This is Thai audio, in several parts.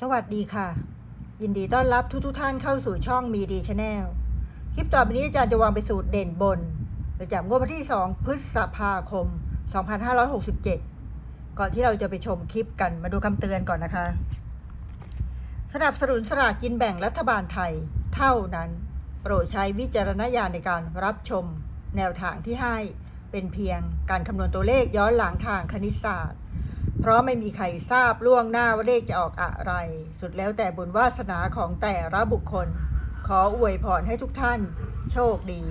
สวัสดีค่ะ ยินดีต้อนรับทุกทุกท่านเข้าสู่ช่องมีดีชาแนลคลิปต่อไปนี้อาจารย์จะวางไปสูตรเด่นบนประจำงวดวันที่ 2 พฤษภาคม 2567 ก่อนที่เราจะไปชมคลิปกันมาดูคำเตือนก่อนนะคะ สนับสนุนสลากกินแบ่งรัฐบาลไทยเท่านั้น โปรดใช้วิจารณญาณในการรับชม แนวทางที่ให้เป็นเพียงการคำนวณตัวเลขย้อนหลังทางคณิตศาสตร์ เพราะไม่มีใครทราบล่วงหน้าว่าเลขจะออกอะไร สุดแล้วแต่บุญวาสนาของแต่ละบุคคล ขออวยพรให้ทุกท่าน โชคดี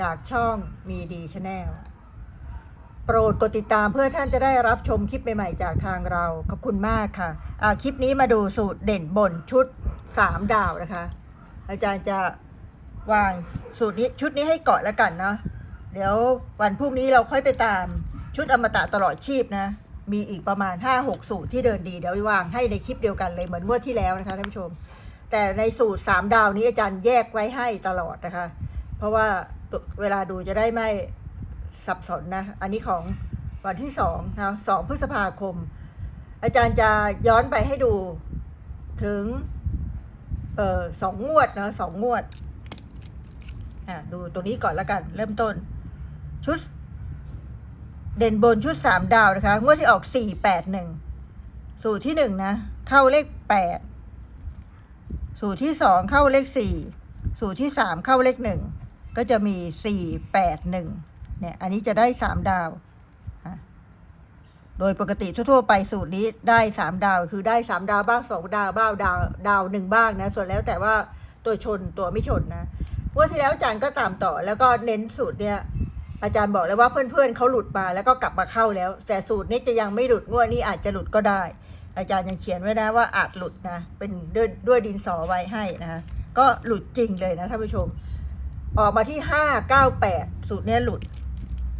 จากช่องมีดีชาแนลโปรดกดติดตามเพื่อท่านจะได้รับชมคลิปใหม่ ๆ จากทางเรา ขอบคุณมากค่ะอ่าคลิปนี้มาดูสูตรเด่นบนชุด 3 ดาวนะคะ อาจารย์จะวางสูตรนี้ชุดนี้ให้เกาะแล้วกันเนาะเดี๋ยววันพรุ่งนี้เราค่อยไปตามชุดอมตะตลอดชีพนะ มีอีกประมาณ 5-6 สูตรที่เดินดีเดี๋ยววางให้ในคลิปเดียวกันเลยเหมือนงวดที่แล้วนะคะท่านผู้ชม แต่ในสูตร 3 ดาวนี้อาจารย์แยกไว้ให้ตลอดนะคะ เพราะว่าเวลาดูจะได้ไม่สับสนนะ อันนี้ของวันที่2นะ2พฤษภาคม อาจารย์จะย้อนไปให้ดูถึงเอ่อสองงวดนะสองงวดอะดูตัวนี้ก่อนล้วกัน เริ่มต้นชุด เด่นบนชุดสามดาวนะคะ งวดที่ออกสี่แปดหนึ่งสูตรที่หนึ่งนะ เข้าเลขแปดสูตรที่สองเข้าเลขสี่สูตรที่สามเข้าเลขหนึ่งก็จะมีสี่แปดหนึ่งเนี่ยอันนี้จะได้สามดาว โดยปกติทั่วๆไปสูตรนี้ได้สามดาว คือได้สามดาวบ้างสองดาวบ้างดาวดาวหนึ่งบ้างนะ ส่วนแล้วแต่ว่าตัวชนตัวไม่ชนนะงวดที่แล้วอาจารย์ก็ตามต่อแล้วก็เน้นสูตรเนี่ย อาจารย์บอกเลยว่าเพื่อนๆเขาหลุดมาแล้วก็กลับมาเข้าแล้ว แต่สูตรนี้จะยังไม่หลุดงวดนี้อาจจะหลุดก็ได้ อาจารย์ยังเขียนไว้นะว่าอาจหลุดนะ เป็นด้วยด้วยดินสอไว้ให้นะคะก็หลุดจริงเลยนะท่านผู้ชม ออกมาที่ห้าเก้าแปดสูตรนี้หลุด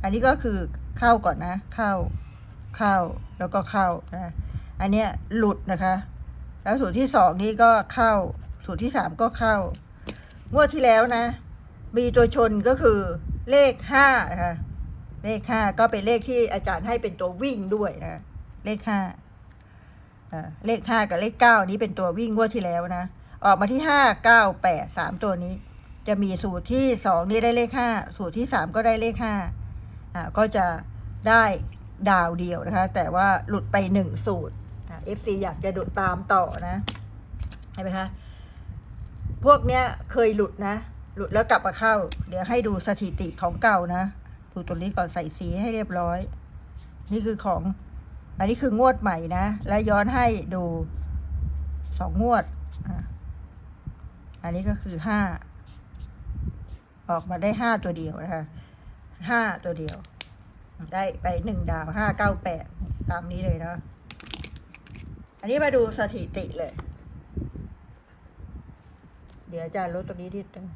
อันนี้ก็คือเข้าก่อนนะ เข้าเข้าแล้วก็เข้านะอันเนี้ยหลุดนะคะ แล้วสูตรที่สองนี้ก็เข้า สูตรที่สามก็เข้างวดที่แล้วนะ มีตัวชนก็คือ เลขห้านะคะเลขห้าก็เป็นเลขที่อาจารย์ให้เป็นตัววิ่งด้วยนะเลขห้าเลขห้ากับเลขเก้านี้เป็นตัววิ่งงวดที่แล้วนะออกมาที่ห้าเก้าแปดสามตัวนี้ จะมีสูตรที่สองนี่ได้เลขห้าสูตรที่สามก็ได้เลขห้าอ่าก็จะได้ดาวเดียวนะคะ แต่ว่าหลุดไปหนึ่งสูตรอ่า FC อยากจะดูตามต่อนะเห็นไหมคะพวกเนี้ยเคยหลุดนะ หลุดแล้วกลับมาเข้า เดี๋ยวให้ดูสถิติของเก่านะ ดูตัวนี้ก่อนใส่สีให้เรียบร้อย นี่คือของ อันนี้คืองวดใหม่นะ และย้อนให้ดูสองงวด อันนี้ก็คือห้า ออกมาได้ห้าตัวเดียวนะคะห้าตัวเดียว ได้ไปหนึ่งดาวห้าเก้าแปดตามนี้เลยเนาะ อันนี้มาดูสถิติเลย เดี๋ยวอาจารย์ลดตรงนี้นิดนึง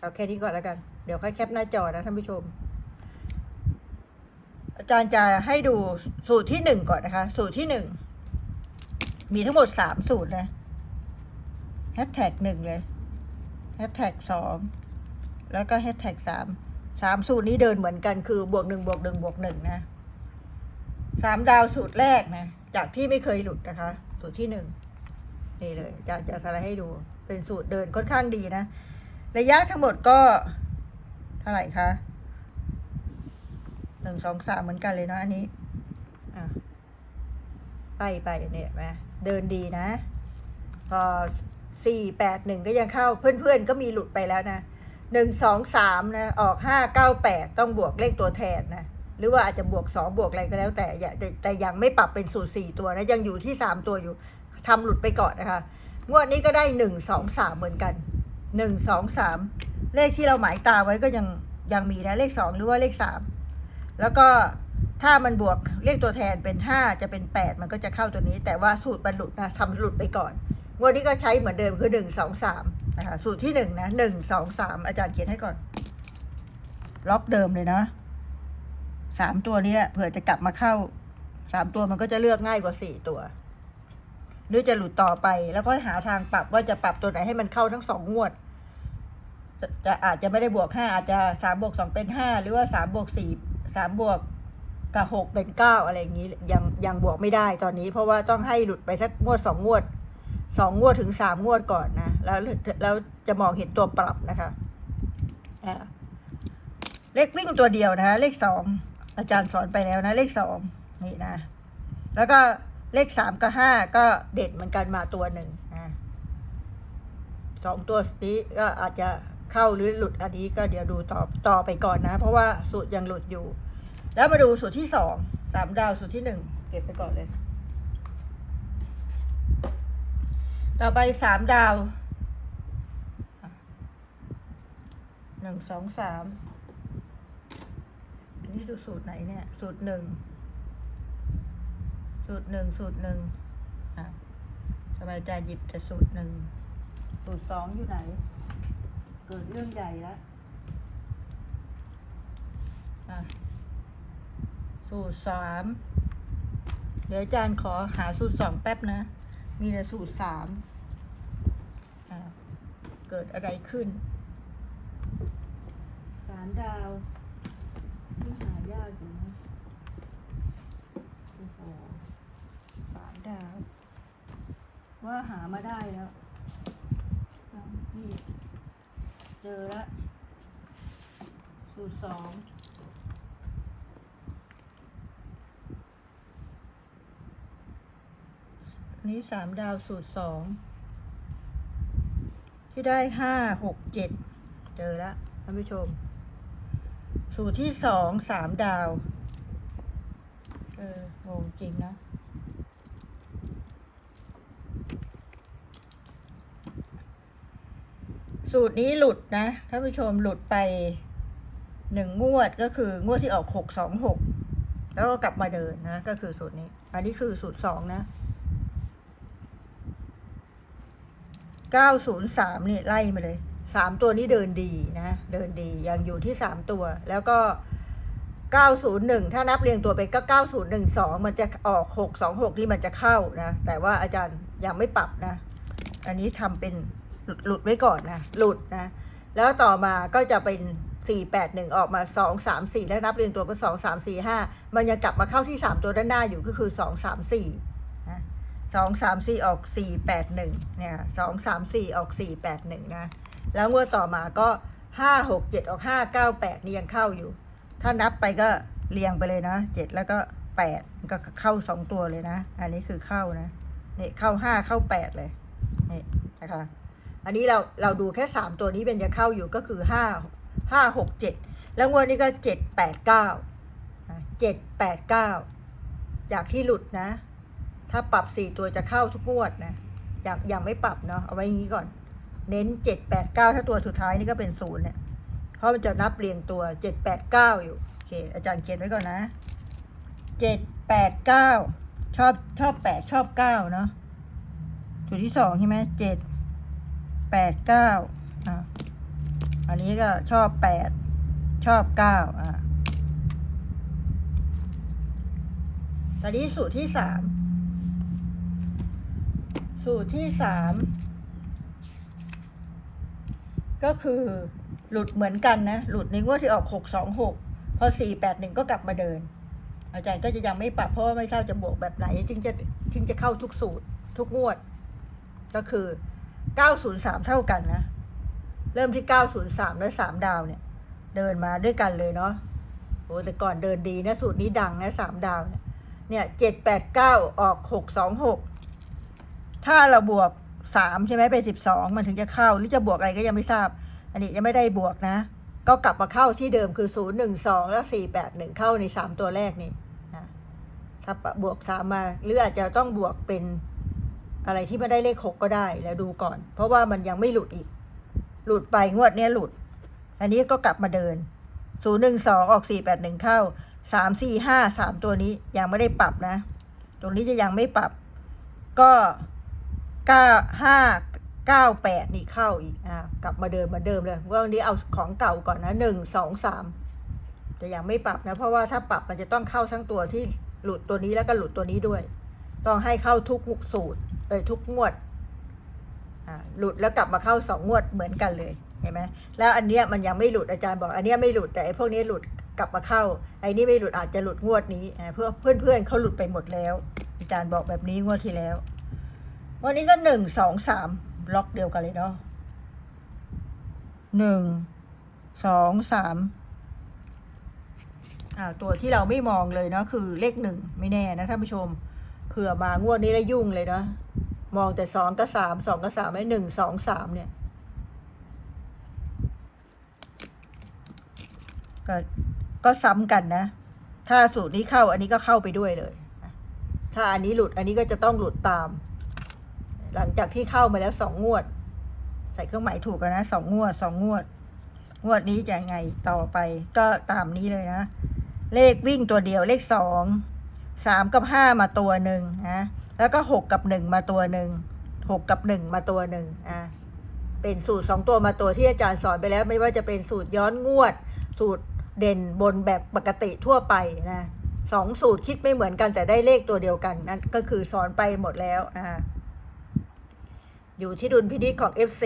เอาแค่นี้ก่อนแล้วกัน เดี๋ยวค่อยแคปหน้าจอนะท่านผู้ชม อาจารย์จะให้ดูสูตรที่หนึ่งก่อนนะคะ สูตรที่หนึ่งมีทั้งหมดสามสูตรนะแฮชแท็กหนึ่งเลยแฮชแท็กสองแล้วก็แฮชแท็กสามสามสูตรนี้เดินเหมือนกันคือบวกหนึ่งบวกหนึ่งบวกหนึ่งนะสามดาวสูตรแรกนะ จากที่ไม่เคยหลุดนะคะ สูตรที่หนึ่งนี่เลยจะจะสไลด์ให้ดู เป็นสูตรเดินค่อนข้างดีนะ ระยะทั้งหมดก็เท่าไหร่คะหนึ่งสองสามเหมือนกันเลยเนาะอันนี้อะไปไปเนี่ยมาเดินดีนะ พอสี่แปดหนึ่งก็ยังเข้าเพื่อนๆก็มีหลุดไปแล้วนะหนึ่งสองสามนะ ออกห้าเก้าแปดต้องบวกเลขตัวแทนนะ หรือว่าอาจจะบวกสองบวกอะไรก็แล้วแต่อย่าแต่แต่ยังไม่ปรับเป็นสูตรสี่ตัวนะ ยังอยู่ที่สามตัวอยู่ทำหลุดไปก่อนนะคะ งวดนี้ก็ได้หนึ่งสองสามเหมือนกัน หนึ่งสองสามเลขที่เราหมายตาไว้ก็ยังยังมีนะเลขสองหรือว่าเลขสามแล้วก็ถ้ามันบวกเลขตัวแทนเป็นห้าจะเป็นแปดมันก็จะเข้าตัวนี้ แต่ว่าสูตรมันหลุนะทำหลุดไปก่อนงวดนี้ก็ใช้เหมือนเดิมคือหนึ่งสองสามนะคะสูตรที่หนึ่งนะหนึ่งสองสามอาจารย์เขียนให้ก่อน ล็อกเดิมเลยนะสามตัวนี้เผื่อจะกลับมาเข้าสามตัวมันก็จะเลือกง่ายกว่าสี่ตัว หรือจะหลุดต่อไป แล้วก็หาทางปรับว่าจะปรับตัวไหนให้มันเข้าทั้งสองงวดจะจะอาจจะไม่ได้บวกห้าอาจจะสามบวกสองเป็นห้าหรือว่าสามบวกสี่สามบวกกับหกเป็นเก้าอะไรอย่างนี้ยังยังบวกไม่ได้ตอนนี้ เพราะว่าต้องให้หลุดไปสักงวดสองงวดสองงวดถึงสามงวดก่อนนะแล้วแล้วจะมองเห็นตัวปรับนะคะอ่าเลขวิ่งตัวเดียวนะคะเลขสองอาจารย์สอนไปแล้วนะ เลขสองนี่นะ แล้วก็ เลขสามกับห้าก็เด็ดเหมือนกันมาตัวหนึ่งนะสองตัวนี้ก็อาจจะเข้าหรือหลุดอันนี้ก็เดี๋ยวดูต่อต่อไปก่อนนะ เพราะว่าสูตรยังหลุดอยู่ แล้วมาดูสูตรที่สองสามดาวสูตรที่หนึ่งเก็บไปก่อนเลย ต่อไปสามดาวหนึ่งสองสามนนี้ดูสูตรไหนเนี่ย สูตรหนึ่ง สูตรหนึ่งสูตรหนึ่งอะทำไมอาจารย์หยิบแต่สูตรหนึ่งสูตรสองอยู่ไหน เกิดเรื่องใหญ่แล้วอะสูตรสามเดี๋ยวอาจารย์ขอหาสูตรสองแป๊บนะ มีแต่สูตรสามอะเกิดอะไรขึ้น สามดาวที่หายากอยู่นะโอ้โหสาม ดาวว่าหามาได้แล้วนี่เจอแล้วสูตรสองอันนี้สามดาวสูตรสองที่ได้ห้าหกเจ็ดเจอแล้วท่านผู้ชม สูตรที่สองสามดาว เอองงจริงนะ สูตรนี้หลุดนะท่านผู้ชมหลุดไปหนึ่งงวดก็คืองวดที่ออกหกสองหกแล้วก็กลับมาเดินนะ ก็คือสูตรนี้ อันนี้คือสูตรสองนะเก้าศูนย์สามนี่ไล่มาเลยสามตัวนี้เดินดีนะ เดินดียังอยู่ที่สามตัว แล้วก็เก้าศูนย์หนึ่งถ้านับเรียงตัวไปก็เก้าศูนย์หนึ่งสองมันจะออกหกสองหกนี่มันจะเข้านะ แต่ว่าอาจารย์ยังไม่ปรับนะ อันนี้ทำเป็น หลุดไว้ก่อนนะหลุดนะ แล้วต่อมาก็จะเป็นสี่แปดหนึ่งออกมาสองสามสี่แล้วนับเรียงตัวก็สองสามสี่ห้ามันยังกลับมาเข้าที่สามตัวด้านหน้าอยู่ก็คือสองสามสี่นะสองสามสี่ออกสี่แปดหนึ่งเนี่ยสองสามสี่ออกสี่แปดหนึ่งนะ แล้วงวดต่อมาก็ห้าหกเจ็ดออกห้าเก้าแปดนี่ยังเข้าอยู่ ถ้านับไปก็เรียงไปเลยนะเจ็ดแล้วก็แปดก็เข้าสองตัวเลยนะ อันนี้คือเข้านะนี่เข้าห้าเข้าแปดเลยนี่นะคะ อันนี้เราเราดูแค่สามตัวนี้เป็นจะเข้าอยู่ก็คือห้าห้าหกเจ็ดแล้วงวดนี้ก็เจ็ดแปดเก้าเจ็ดแปดเก้าจากที่หลุดนะ ถ้าปรับสี่ตัวจะเข้าทุกงวดนะอยังยังไม่ปรับเนาะเอาไว้อย่างนี้ก่อน เน้นเจ็ดแปดเก้าถ้าตัวสุดท้ายนี่ก็เป็นศูนย์เนี่ยเพราะมันจะนับเรียงตัวเจ็ดแปดเก้าอยู่โอเคอาจารย์เขียนไว้ก่อนนะเจ็ดแปดเก้าชอบชอบแปดชอบเก้าเนาะตัวที่สองใช่ไหมเจ็ด แปดเก้าอะอันนี้ก็ชอบแปดชอบเก้าอะตอนนี้สูตรที่สามสูตรที่สามก็คือหลุดเหมือนกันนะ หลุดในงวดที่ออกหกสองหกพอสี่แปดหนึ่งก็กลับมาเดิน อาจารย์ก็จะยังไม่ปรับเพราะว่าไม่ทราบจะบวกแบบไหนจึงจะจึงจะเข้าทุกสูตรทุกงวด ก็คือ เก้าศูนย์สามเท่ากันนะ เริ่มที่เก้าศูนย์สามและสามดาวเนี่ย เดินมาด้วยกันเลยเนาะโอ้แต่ก่อนเดินดีนะ สูตรนี้ดังนะสามดาวเนี่ยเนี่ยเจ็ดแปดเก้าออกหกสองหกถ้าเราบวกสามใช่ไหมเป็นสิบสองมันถึงจะเข้า หรือจะบวกอะไรก็ยังไม่ทราบ อันนี้ยังไม่ได้บวกนะ ก็กลับมาเข้าที่เดิมคือศูนย์หนึ่งสองแล้วสี่แปดหนึ่งเข้าในสามตัวแรกนี่นะถ้าบวกสามมาหรืออาจจะต้องบวกเป็น อะไรที่ไม่ได้เลขหกก็ได้แล้วดูก่อน เพราะว่ามันยังไม่หลุดอีก หลุดไปงวดเนี้ยหลุด อันนี้ก็กลับมาเดินศูนย์หนึ่งสองออกสี่แปดหนึ่งเข้าสามสี่ห้าสามตัวนี้ยังไม่ได้ปรับนะ ตรงนี้จะยังไม่ปรับ ก็เก้าห้าเก้าแปดนี่เข้าอีกอ่ากลับมาเดินเหมาเดิมเลยวันนี้เอาของเก่าก่อนนะหนึ่งสองสามแต่ยังไม่ปรับนะ เพราะว่าถ้าปรับมันจะต้องเข้าทั้งตัวที่หลุดตัวนี้แล้วก็หลุดตัวนี้ด้วย ต้องให้เข้าทุกสูตร เอยทุกงวดหลุดแล้วกลับมาเข้าสองงวดเหมือนกันเลยเห็นไหมแล้วอันเนี้ยมันยังไม่หลุดอาจารย์บอก อันเนี้ยไม่หลุดแต่ไอ้พวกนี้หลุดกลับมาเข้า ไอ้นี่ไม่หลุดอาจจะหลุดงวดนี้เพื่อเพื่อนเพื่อนเขาหลุดไปหมดแล้ว อาจารย์บอกแบบนี้งวดที่แล้ว วันนี้ก็หนึ่งสองสามล็อกเดียวกันเลยเนาะหนึ่งสองสามอ่าตัวที่เราไม่มองเลยเนาะคือเลขหนึ่งไม่แน่นะท่านผู้ชมเผื่อมางวดนี้แล้วยุ่งเลยเนาะ มองแต่สองกับสามสองกับสามไม่หนึ่งสองสามเนี่ยก็ก็ซ้ำกันนะ ถ้าสูตรนี้เข้าอันนี้ก็เข้าไปด้วยเลย ถ้าอันนี้หลุดอันนี้ก็จะต้องหลุดตาม หลังจากที่เข้ามาแล้วสองงวด ใส่เครื่องหมายถูกกันนะสองงวดสองงวด งวดนี้จะไงต่อไปก็ตามนี้เลยนะ เลขวิ่งตัวเดียวเลขสอง สามกับห้ามาตัวหนึ่งนะแล้วก็หกกับหนึ่งมาตัวหนึ่งหกกับหนึ่งมาตัวหนึ่งอะเป็นสูตรสองตัวมาตัวที่อาจารย์สอนไปแล้ว ไม่ว่าจะเป็นสูตรย้อนงวด สูตรเด่นบนแบบปกติทั่วไปนะสองสูตรคิดไม่เหมือนกันแต่ได้เลขตัวเดียวกันนั่นก็คือสอนไปหมดแล้วนะอยู่ที่ดุลพินิจของ FC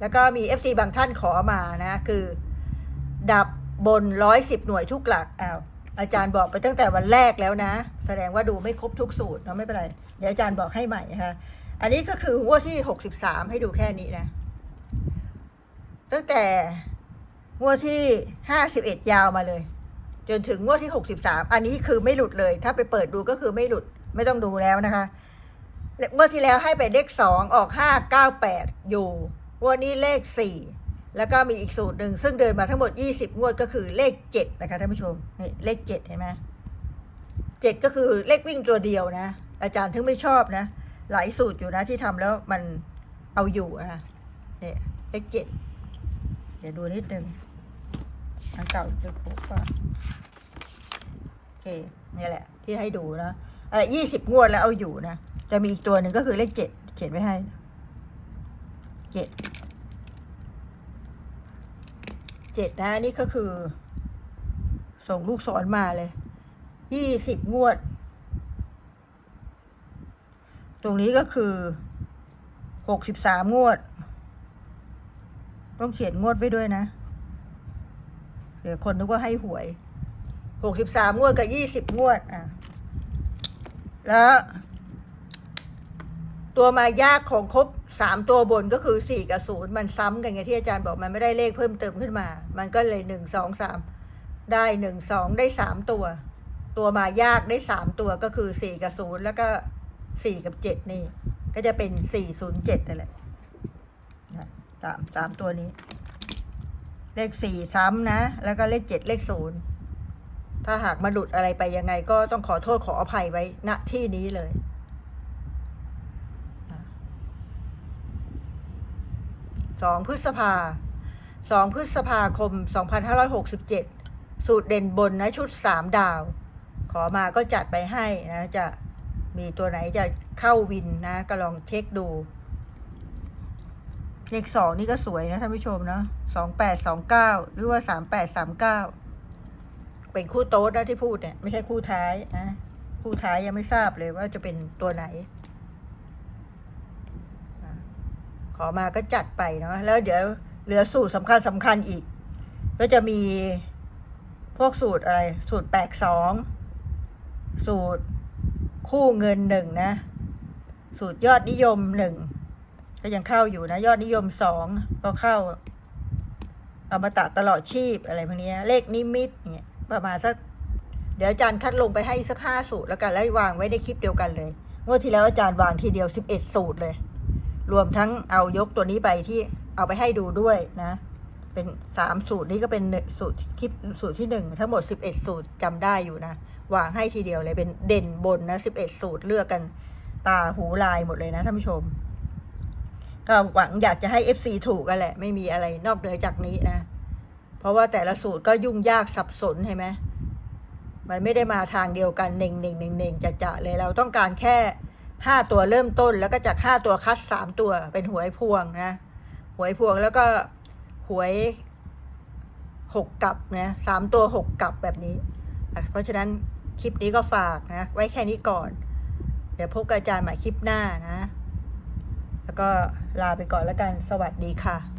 แล้วก็มี FC บางท่านขอมานะ คือ ดับบนร้อยสิบหน่วยทุกหลักอ้าว อาจารย์บอกไปตั้งแต่วันแรกแล้วนะ แสดงว่าดูไม่ครบทุกสูตรเนาะไม่เป็นไร เดี๋ยวอาจารย์บอกให้ใหม่นะคะอันนี้ก็คืองวดที่หกสิบสามให้ดูแค่นี้นะ ตั้งแต่งวดที่ห้าสิบเอ็ดยาวมาเลย จนถึงงวดที่หกสิบสามอันนี้คือไม่หลุดเลย ถ้าไปเปิดดูก็คือไม่หลุดไม่ต้องดูแล้วนะคะงวดที่แล้วให้ไปเลขสองออกห้าเก้าแปดอยู่งวดนี้เลขสี่ แล้วก็มีอีกสูตรหนึ่งซึ่งเดินมาทั้งหมดยี่สิบงวดก็คือเลขเจ็ดนะคะท่านผู้ชมนี่เลขเจ็ดเห็นไหมเจ็ดก็คือเลขวิ่งตัวเดียวนะ อาจารย์ถึงไม่ชอบนะ หลายสูตรอยู่นะที่ทำแล้วมันเอาอยู่นะเนี่ยเลขเจ็ดเดี๋ยวดูนิดนึงอันเก่าจะครบป่ะโอเคเนี่ยแหละ ที่ให้ดูนะเออยี่สิบงวดแล้วเอาอยู่นะจะมีอีกตัวหนึ่งก็คือเลขเจ็ดเขียนไว้ให้เจ็ด เจ็ดนะนี่ก็คือ ส่งลูกศรมาเลยยี่สิบงวด ตรงนี้ก็คือหกสิบสามงวด ต้องเขียนงวดไว้ด้วยนะ เดี๋ยวคนนึกว่าให้หวยหกสิบสามงวดกับยี่สิบงวดอะ แล้ว ตัวมายากของครบสามตัวบนก็คือสี่กับศูนย์มันซ้ำกันไงที่อาจารย์บอกมันไม่ได้เลขเพิ่มเติมขึ้นมา มันก็เลยหนึ่งสองสามได้หนึ่งสองได้สามตัว ตัวมายากได้สามตัวก็คือสี่กับศูนย์แล้วก็สี่กับเจ็ดนี่ ก็จะเป็นสี่ศูนย์เจ็ดนั่นแหละนะสามสามตัวนี้ เลขสี่ซ้ำนะ แล้วก็เลขเจ็ดเลขศูนย์ถ้าหากมาหลุดอะไรไปยังไงก็ต้องขอโทษขออภัยไว้ณที่นี้เลย สองพฤษภาสองพฤษภาคมสองพันห้าร้อยหกสิบเจ็ดสูตรเด่นบนนะชุดสามดาว ขอมาก็จัดไปให้นะจะมีตัวไหนจะเข้าวินนะ ก็ลองเช็คดู เลขสองนี่ก็สวยนะท่านผู้ชมเนาะสองแปดสองเก้าหรือว่าสามแปดสามเก้าเป็นคู่โต๊ดนะที่พูดเนี่ย ไม่ใช่คู่ท้ายนะ คู่ท้ายยังไม่ทราบเลยว่าจะเป็นตัวไหนอะ ขอมาก็จัดไปเนาะแล้วเดี๋ยวเหลือสูตรสำคัญสำคัญอีก ก็จะมีพวกสูตรอะไร สูตรแปลกสองสูตรคู่เงินหนึ่งนะ สูตรยอดนิยมหนึ่งก็ยังเข้าอยู่นะ ยอดนิยมสองก็เข้าอมตะตลอดชีพอะไรพวกนี้เลขนิมิตเนี่ยประมาณสักเดี๋ยวอาจารย์คัดลงไปให้สักห้าสูตรแล้วกันแล้ววางไว้ในคลิปเดียวกันเลยงวดที่แล้วอาจารย์วางทีเดียวสิบเอ็ดสูตรเลย รวมทั้งเอายกตัวนี้ไปที่เอาไปให้ดูด้วยนะ เป็นสามสูตรนี้ก็เป็นสูตรคลิปสูตรที่หนึ่งทั้งหมดสิบเอ็ดสูตรจำได้อยู่นะวางให้ทีเดียวเลยเป็นเด่นบนนะสิบเอ็ดสูตรเลือกกันตาหูลายหมดเลยนะท่านผู้ชม ก็หวังอยากจะให้ FC ถูกกันแหละ ไม่มีอะไรนอกเหนือจากนี้นะ เพราะว่าแต่ละสูตรก็ยุ่งยากสับสนใช่ไหมมันไม่ได้มาทางเดียวกันเน่งเน่งเน่งเน่งจะจะเลยเราต้องการแค่ ห้าตัวเริ่มต้นแล้วก็จากห้าตัวคัดสามตัวเป็นหวยพวงนะหวยพวงแล้วก็หวยหกกลับนะสามตัวหกกลับแบบนี้ เพราะฉะนั้นคลิปนี้ก็ฝากนะ ไว้แค่นี้ก่อน เดี๋ยวพบกับอาจารย์ใหม่คลิปหน้านะ แล้วก็ลาไปก่อนแล้วกันสวัสดีค่ะ